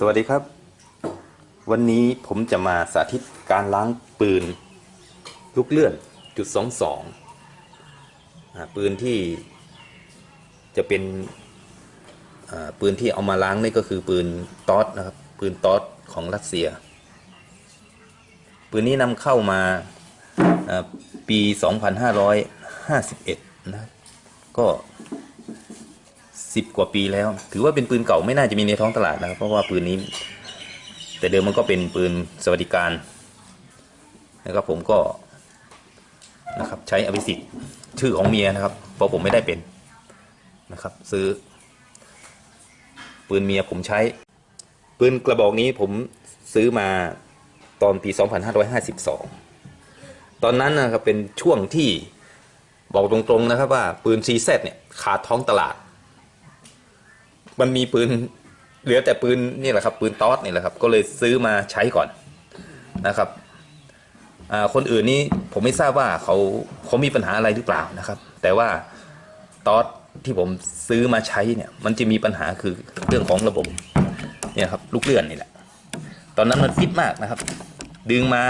สวัสดีครับ วันนี้ผมจะมาสาธิตการล้างปืน ลูกเลื่อนจุดสองสองปืนที่จะเป็นปืนที่เอามาล้างนี่ก็คือปืนตอสนะครับ ปืนตอสของรัสเซีย ปืนนี้นำเข้ามาอ่าปี 2551 นะก็ สิบกว่าปีแล้ว ถือว่าเป็นปืนเก่าไม่น่าจะมีในท้องตลาดนะครับ เพราะว่าปืนนี้ แต่เดิมมันก็เป็นปืนสวัสดิการนะครับผมก็นะครับใช้อภิสิทธิ์ชื่อของเมียนะครับ เพราะผมไม่ได้เป็นนะครับ ซื้อ ปืนเมียผมใช้ ปืนกระบอกนี้ผมซื้อมาตอนปี 2552 ตอนนั้นนะครับเป็นช่วงที่บอกตรงๆนะครับว่าปืน CZ เนี่ยขาดท้องตลาด มันมีปืนเหลือแต่ปืนนี่แหละครับ ปืนตอสนี่แหละครับ ก็เลยซื้อมาใช้ก่อนนะครับคนอื่นนี่ผมไม่ทราบว่าเขาเขามีปัญหาอะไรหรือเปล่านะครับ แต่ว่าตอสที่ผมซื้อมาใช้เนี่ย มันจะมีปัญหาคือเรื่องของระบบเนี่ยครับลูกเลื่อนนี่แหละ ตอนนั้นมันฟิตมากนะครับ ดึงมา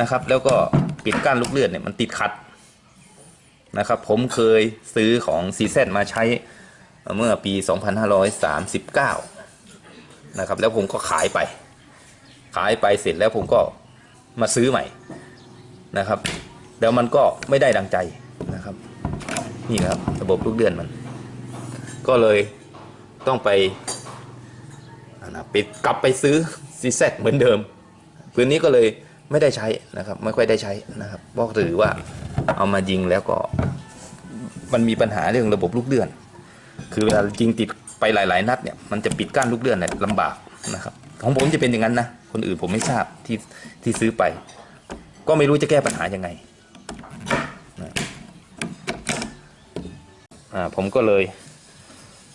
นะครับ แล้วก็ปิดก้านลูกเลื่อนเนี่ยมันติดขัดนะครับ ผมเคยซื้อของซีเซนมาใช้ เมื่อปี 2539 นะครับ แล้วผมก็ขายไป ขายไปเสร็จแล้วผมก็มาซื้อใหม่นะครับ แล้วมันก็ไม่ได้ดังใจนะครับ นี่นะครับระบบลูกเดือนมัน ก็เลยต้องไปนะปิดกลับไปซื้อซีเซเหมือนเดิมปืนนี้ก็เลยไม่ได้ใช้นะครับ ไม่ค่อยได้ใช้นะครับเพราะถือว่าเอามายิงแล้วก็มันมีปัญหาเรื่องระบบลูกเดือน คือเวลายิงติดไปหลาย ๆ นัดเนี่ยมันจะปิดกั้นลูกเลื่อนเนี่ยลำบากนะครับของผมจะเป็นอย่างนั้นนะคนอื่นผมไม่ทราบที่ที่ซื้อไป ก็ไม่รู้จะแก้ปัญหายังไงผมก็เลย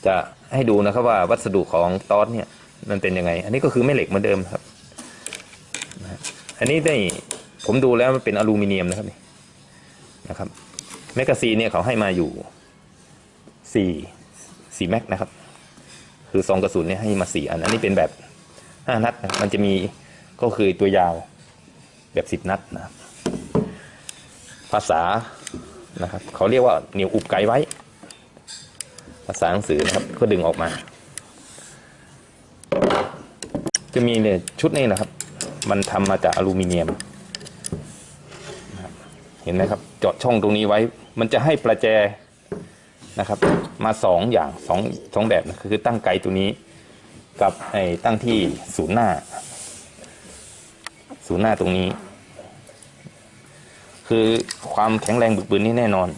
จะให้ดูนะครับว่าวัสดุของตอสเนี่ยมันเป็นยังไง อันนี้ก็คือแม่เหล็กเหมือนเดิมครับอันนี้ได้ผมดูแล้วมันเป็นอลูมิเนียมนะครับนี่นะครับแมกกาซีนเนี่ยเขาให้มาอยู่สี่ สี่แม็กนะครับ คือซองกระสุนเนี่ยให้มาสี่อันอันนี้เป็นแบบห้านัดนะมันจะมีก็คือตัวยาวแบบสิบนัดนะภาษานะครับ เขาเรียกว่าเหนียวอุบไกไว้ ภาษาหนังสือนะครับ ก็ดึงออกมา จะมีเนี่ยชุดนี้นะครับ มันทำมาจากอลูมิเนียม เห็นไหมครับ เจาะช่องตรงนี้ไว้ มันจะให้ประแจ นะครับ มาสองอย่างสองสองแบบนะคือตั้งไกลตัวนี้กับไอ้ตั้งที่ศูนย์หน้า ศูนย์หน้าตรงนี้ คือความแข็งแรงบึกบืนนี่แน่นอน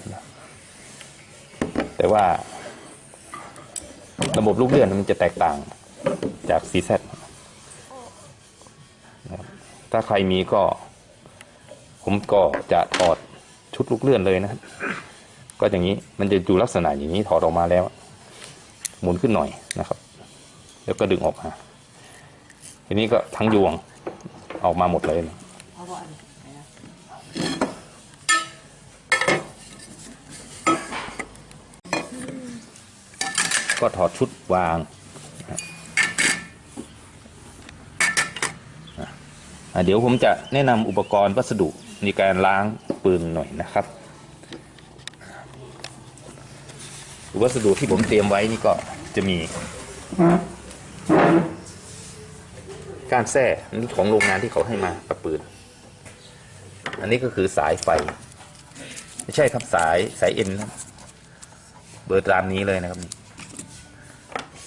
แต่ว่า ระบบลูกเลื่อนมันจะแตกต่างจาก CZ นะถ้าใครมีก็ ผมก็จะถอดชุดลูกเลื่อนเลยนะครับ ก็อย่างนี้มันจะอยู่ลักษณะอย่างนี้ถอดออกมาแล้ว หมุนขึ้นหน่อยนะครับ แล้วก็ดึงออกมาทีนี้ก็ทั้งยวงออกมาหมดเลยนะก็ถอดชุดวางเดี๋ยวผมจะแนะนำอุปกรณ์วัสดุในการล้างปืนหน่อยนะครับ วัสดุที่ผมเตรียมไว้นี่ก็จะมีก้านแส้นนี้ของโรงงานที่เขาให้มากับปืน อันนี้ก็คือสายไฟ ไม่ใช่ครับสายสายเอ็นเบอร์ตามนี้เลยนะครับ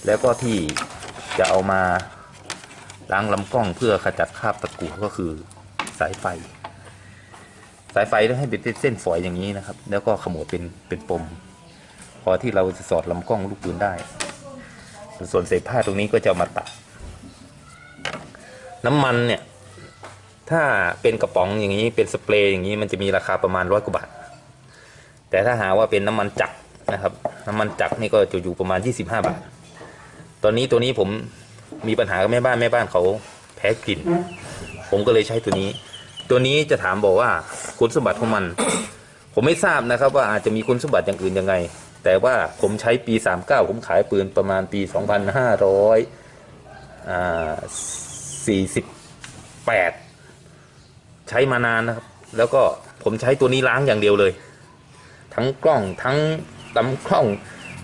แล้วก็ที่จะเอามาล้างลำกล้องเพื่อขจัดคราบตะกั่วก็คือสายไฟ สายไฟต้องให้เป็นเส้นฝอยอย่างนี้นะครับ แล้วก็ขมวดเป็นเป็นปม พอที่เราจะสอดลำกล้องลูกปืนได้ ส่วนเศษผ้าตรงนี้ก็จะามาตัด น้ำมันเนี่ย ถ้าเป็นกระป๋องอย่างนี้เป็นสเปรย์อย่างนี้มันจะมีราคาประมาณร้อยกว่าบาท แต่ถ้าหาว่าเป็นน้ำมันจักรนะครับ น้ำมันจักรนี่ก็จะอยู่ประมาณ 25 บาท ตอนนี้ตัวนี้ผมมีปัญหากับแม่บ้านแม่บ้านเขาแพ้กลิ่น ผมก็เลยใช้ตัวนี้ ตัวนี้จะถามบอกว่าคุณสมบัติของมัน ผมไม่ทราบนะครับว่าอาจจะมีคุณสมบัติอย่างอื่นยังไง แต่ว่าผมใช้ปี 39 ผมขายปืนประมาณปี 2500อ่าสี่สิบแปดใช้มานานนะครับ แล้วก็ผมใช้ตัวนี้ล้างอย่างเดียวเลย ทั้งกล้องทั้งลำกล้อง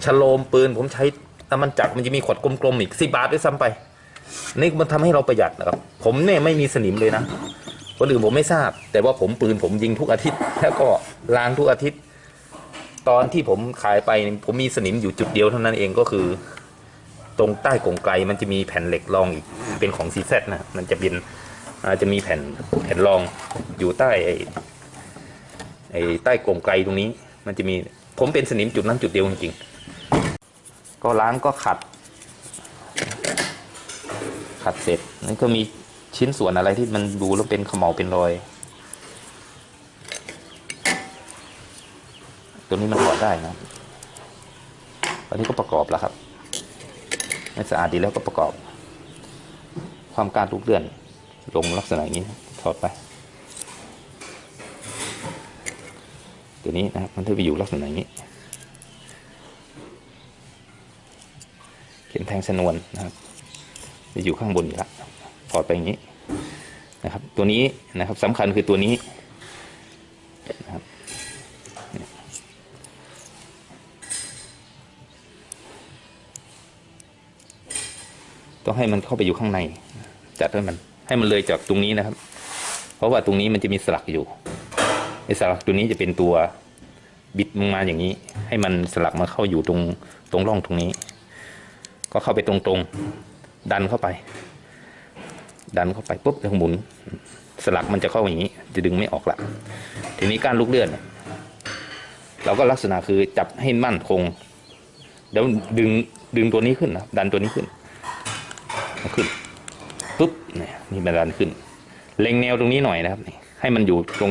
ฉโลมปืน ผมใช้น้ำมันจักรมันจะมีขวดกลมๆอีกสิบาทด้วยซ้ำไปนี่มันทำให้เราประหยัดนะครับ ผมเนี่ยไม่มีสนิมเลยนะคนอื่นผมไม่ทราบ แต่ว่าผมปืนผมยิงทุกอาทิตย์ แล้วก็ล้างทุกอาทิตย์ ตอนที่ผมขายไปผมมีสนิมอยู่จุดเดียวเท่านั้นเองก็คือ ตรงใต้กงไกลมันจะมีแผ่นเหล็กรองอีกเป็นของซีเซนะมันจะเป็นอาจจะมีแผ่นแผ่นรองอยู่ใต้ไอ้ไอ้ใต้กงไกลตรงนี้ มันจะมีผมเป็นสนิมจุดนั้นจุดเดียวจริงๆก็ล้างก็ขัด ขัดเสร็จนั่นก็มีชิ้นส่วนอะไรที่มันดูแล้วเป็นขมเหลาเป็นรอย ตัวนี้มันถอดได้นะครับอันนี้ก็ประกอบแล้วครับ ไม่สะอาดดีแล้วก็ประกอบ ความการลูกเลื่อนลงลักษณะอย่างนี้ถอดไป ตัวนี้นะครับมันจะไปอยู่ลักษณะอย่างนี้ เข็มแทงชนวนนะครับจะอยู่ข้างบนอยู่แล้วถอดไปอย่างนี้นะครับ ตัวนี้นะครับสำคัญคือตัวนี้ ต้องให้มันเข้าไปอยู่ข้างใน จัดให้มันให้มันเลยจากตรงนี้นะครับ เพราะว่าตรงนี้มันจะมีสลักอยู่ไอ้สลักตัวนี้จะเป็นตัวบิดลงมาอย่างนี้ ให้มันสลักมาเข้าอยู่ตรงตรงร่องตรงนี้ ก็เข้าไปตรงๆ ดันเข้าไป ดันเข้าไปปุ๊บแล้วหมุน สลักมันจะเข้าอย่างนี้ จะดึงไม่ออกละทีนี้การลูกเลื่อนเนี่ยเราก็ลักษณะคือจับให้มั่นคง แล้วดึงดึงตัวนี้ขึ้นนะดันตัวนี้ขึ้น ขึ้นปุ๊บเนี่ยนี่มันดันขึ้น เล็งแนวตรงนี้หน่อยนะครับให้มันอยู่ตรง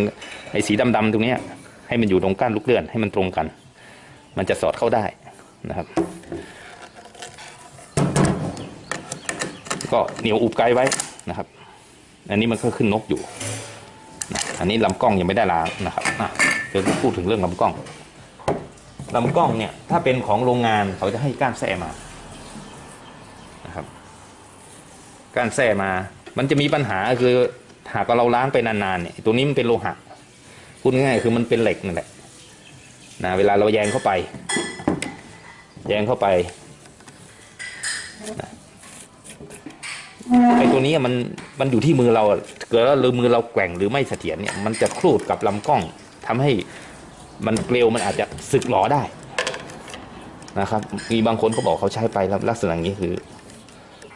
ไอ้สีดำๆตรงเนี้ยให้มันอยู่ตรงก้านลูกเลื่อน ให้มันตรงกัน มันจะสอดเข้าได้นะครับ ก็เหนียวอุบไกลไว้นะครับ อันนี้มันก็ขึ้นนกอยู่อันนี้ลำกล้องยังไม่ได้ล้างนะครับเดี๋ยวพูดถึงเรื่องลำกล้องลำกล้องเนี่ยถ้าเป็นของโรงงานเขาจะให้ก้านแส้มานะครับ การแส้มา มันจะมีปัญหาคือหากเราล้างไปนานๆเนี่ยตัวนี้มันเป็นโลหะพูดง่ายๆคือมันเป็นเหล็กนั่นแหละนะเวลาเราแยงเข้าไป แยงเข้าไปไอ้ตัวนี้มันมันอยู่ที่มือเราเกิดว่ามือเราแกว่งหรือไม่เสถียรเนี่ยมันจะครูดกับลำกล้องทำให้มันเกลียวมันอาจจะสึกหลอได้นะครับ มีบางคนเขาบอกเขาใช้ไปแล้วลักษณะอย่างนี้คือ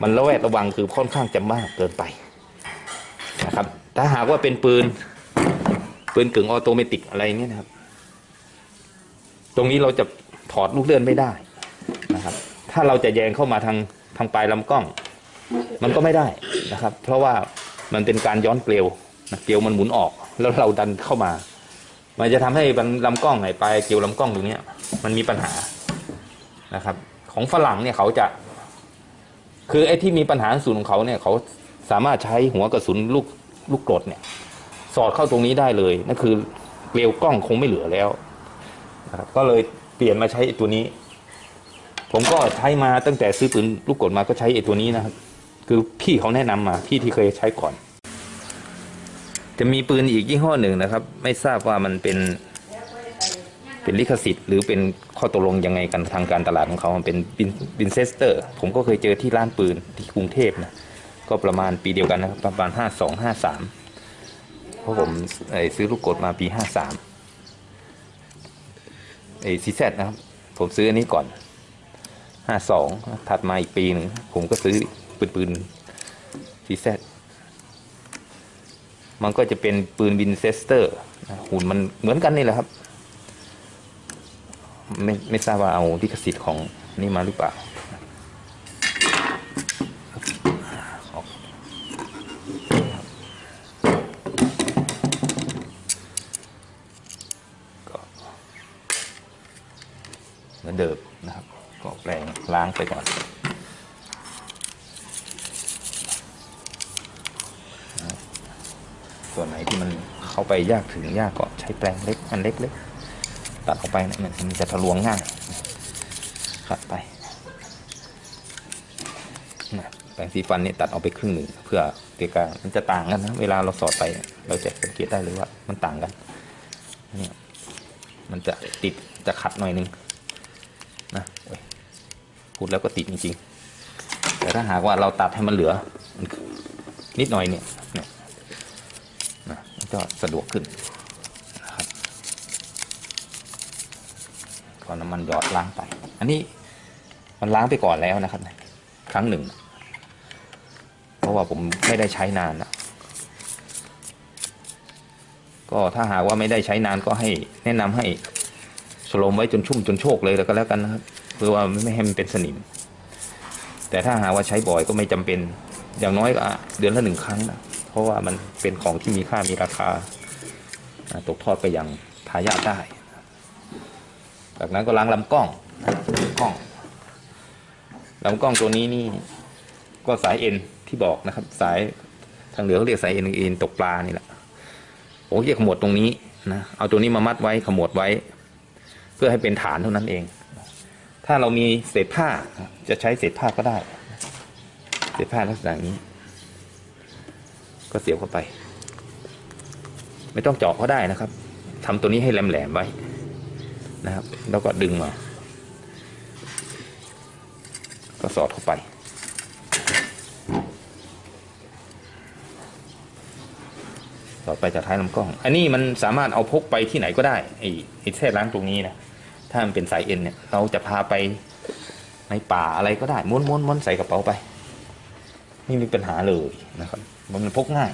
มันระแวดระวังคือค่อนข้างจะมากเกินไปนะครับ ถ้าหากว่าเป็นปืน ปืนกึ่งออโตเมติกอะไรเงี้ยนะครับ ตรงนี้เราจะถอดลูกเลื่อนไม่ได้นะครับ ถ้าเราจะแยงเข้ามาทางทางปลายลำกล้อง มันก็ไม่ได้นะครับ เพราะว่ามันเป็นการย้อนเกลียวนะเกลียวมันหมุนออก แล้วเราดันเข้ามา มันจะทำให้ลำกล้องไหนปลายเกลียวลำกล้องตรงเนี้ยมันมีปัญหานะครับ ของฝรั่งเนี่ยเขาจะ คือไอ้ที่มีปัญหาศูนย์ของเขาเนี่ยเขาสามารถใช้หัวกระสุนลูกลูกกรดเนี่ย สอดเข้าตรงนี้ได้เลยนั่นคือเกลียวกล้องคงไม่เหลือแล้วนะครับก็เลยเปลี่ยนมาใช้ตัวนี้ ผมก็ใช้มาตั้งแต่ซื้อปืนลูกกรดมาก็ใช้ไอ้ตัวนี้นะครับ คือพี่เขาแนะนำมาพี่ที่เคยใช้ก่อน จะมีปืนอีกยี่ห้อหนึ่งนะครับ ไม่ทราบว่ามันเป็น เป็นลิขสิทธิ์ หรือเป็นข้อตกลงยังไงกันทางการตลาดของเขามันเป็นบินเซสเตอร์ ผมก็เคยเจอที่ร้านปืนที่กรุงเทพนะก็ประมาณปีเดียวกันนะครับประมาณห้าสองห้าสามเพราะผมไอซื้อลูกกดมาปีห้าสามไอซีแซนะครับ ผมซื้ออันนี้ก่อนห้าสองถัดมาอีกปีหนึ่งผมก็ซื้อปืนปืนซีแซมันก็จะเป็นปืนบินเซสเตอร์หุ่นมันเหมือนกันนี่แหละครับ ไม่ไม่ทราบว่าเอาลิขสิทธิ์ของนี่มาหรือเปล่าก็เหมือนเดิมนะครับก็แปลงล้างไปก่อนส่วนไหนที่มันเข้าไปยากถึงยากก็ใช้แปลงเล็กอันเล็กๆ ตัดออกไปเนี่ยมันจะทะลวงง่ายขัดไปแปรงสีฟันเนี่ยตัดออกไปครึ่งหนึ่งเพื่อเตียกามันจะต่างกันนะเวลาเราสอดไป เราจะสังเกตได้เลยว่ามันต่างกันเนี่ยมันจะติดจะขัดหน่อยนึงนะพูดแล้วก็ติดจริงๆแต่ถ้าหากว่าเราตัดให้มันเหลือ นิดหน่อยเนี่ยเนี่ยนะมันก็สะดวกขึ้นนะครับ ก็น้ำมันหยอดล้างไป อันนี้มันล้างไปก่อนแล้วนะครับ ครั้งหนึ่ง เพราะว่าผมไม่ได้ใช้นานนะก็ถ้าหากว่าไม่ได้ใช้นานก็ให้แนะนำให้สโลมไว้จนชุ่มจนโชกเลยแล้วก็แล้วกันนะครับเพื่อว่าไม่ให้มันเป็นสนิม แต่ถ้าหากว่าใช้บ่อยก็ไม่จำเป็นอย่างน้อยก็เดือนละหนึ่งครั้งนะเพราะว่ามันเป็นของที่มีค่ามีราคาอ่าตกทอดไปยังทายาทได้ จากนั้นก็ล้างลำกล้องลำกล้องลำกล้องตัวนี้นี่ ก็สายเอ็นที่บอกนะครับ สายทางเหลือเขาเรียกสายเอ็นเอ็นตกปลานี่แหละผมจะขมวดตรงนี้นะเอาตัวนี้มามัดไว้ขมวดไว้ เพื่อให้เป็นฐานเท่านั้นเอง ถ้าเรามีเศษผ้าจะใช้เศษผ้าก็ได้ เศษผ้าลักษณะนี้ ก็เสียบเข้าไป ไม่ต้องเจาะก็ได้นะครับทำตัวนี้ให้แหลมๆไว้ นะครับ แล้วก็ดึงมา ก็สอดเข้าไปต่อไปจากท้ายลำกล้อง อันนี้มันสามารถเอาพกไปที่ไหนก็ได้ไอ้ไอ้แท่ล้างตรงนี้นะถ้ามันเป็นสายเอ็นเนี่ย เราจะพาไปในป่าอะไรก็ได้ม้วนม้วนม้วนใส่กระเป๋าไป ไม่มีปัญหาเลยนะครับ มันพกง่าย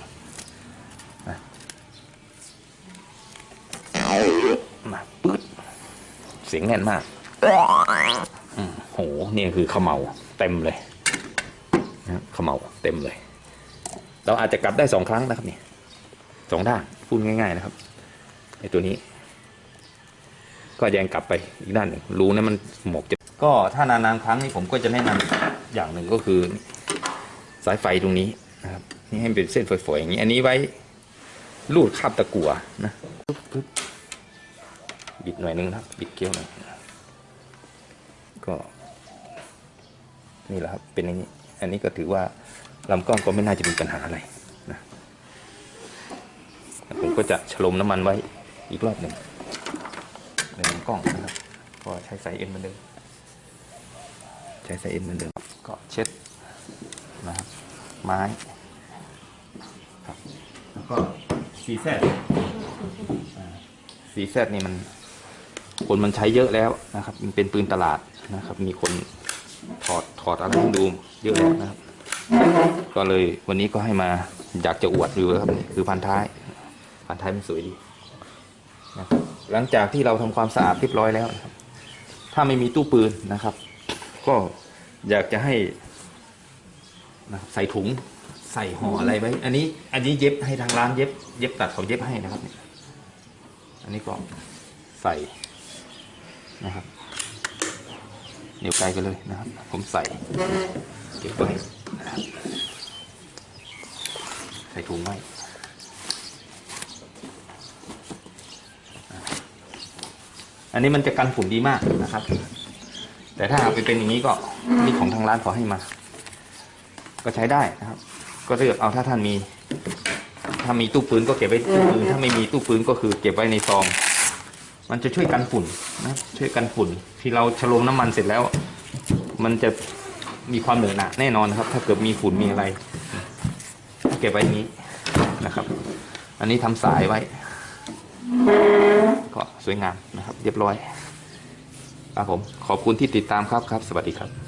นะ สียงแน่นมากอืมโหนี่คือขมเหลาเต็มเลยนะขมเหลาเต็มเลย เราอาจจะกลับได้สองครั้งนะครับนี่สองด้านพูดง่าย ๆนะครับไอ้ตัวนี้ ก็แยงกลับไปอีกด้านหนึ่งรูนั้นมันหมกจะก็ถ้านานๆครั้งนี่ผมก็จะแนะนำอย่างหนึ่งก็คือ สายไฟตรงนี้นะครับนี่ให้เป็นเส้นฝอยๆอย่างนี้ อันนี้ไว้ลูดคาบตะกั่วนะปึ๊บ บิดหน่อยนึงนะบิดเกลียวหน่อยก็นี่แหละครับเป็นอย่างนี้อันนี้ก็ถือว่าลำกล้องก็ไม่น่าจะมีปัญหาอะไรนะผมก็จะฉลมน้ำมันไว้อีกรอบหนึ่งในลำกล้องนะครับก็ใช้สายเอ็นเหมือนเดิมใช้สายเอ็นเหมือนเดิมก็เช็ดนะครับไม้ครับแล้วก็ซีแซดซีแซดนี่มัน คนมันใช้เยอะแล้วนะครับ มันเป็นปืนตลาดนะครับ มีคนถอดถอดอะไรดูเยอะแล้วนะครับ ก็เลยวันนี้ก็ให้มาอยากจะอวดอยู่นะครับนี่คือพันท้าย พันท้ายมันสวยดีนะครับหลังจากที่เราทำความสะอาดเรียบร้อยแล้วนะครับ ถ้าไม่มีตู้ปืนนะครับ ก็อยากจะให้นะครับใส่ถุงใส่ห่ออะไรไว้ อันนี้อันนี้เย็บให้ทางร้านเย็บ เย็บตัดเขาเย็บให้นะครับ อันนี้ก็ใส่ นะครับเดี๋ยวไกลกันเลยนะครับ ผมใส่เก็บไว้นะครับใส่ถุงไว้อันนี้มันจะกันฝุ่นดีมากนะครับ แต่ถ้าหากไปเป็นอย่างนี้ก็นี่ของทางร้านขอให้มา ก็ใช้ได้นะครับ ก็เลือกเอาถ้าท่านมี ถ้ามีตู้ปืนก็เก็บไว้ตู้ปืนถ้าไม่มีตู้ปืนก็คือเก็บไว้ในซอง มันจะช่วยกันฝุ่นนะช่วยกันฝุ่น ที่เราฉลมน้ำมันเสร็จแล้ว มันจะมีความเหนอะหนะแน่นอนนะครับ ถ้าเกิดมีฝุ่นมีอะไร เก็บไว้นี้นะครับ อันนี้ทำสายไว้ ก็สวยงามนะครับ เรียบร้อยครับผมขอบคุณที่ติดตามครับครับ สวัสดีครับ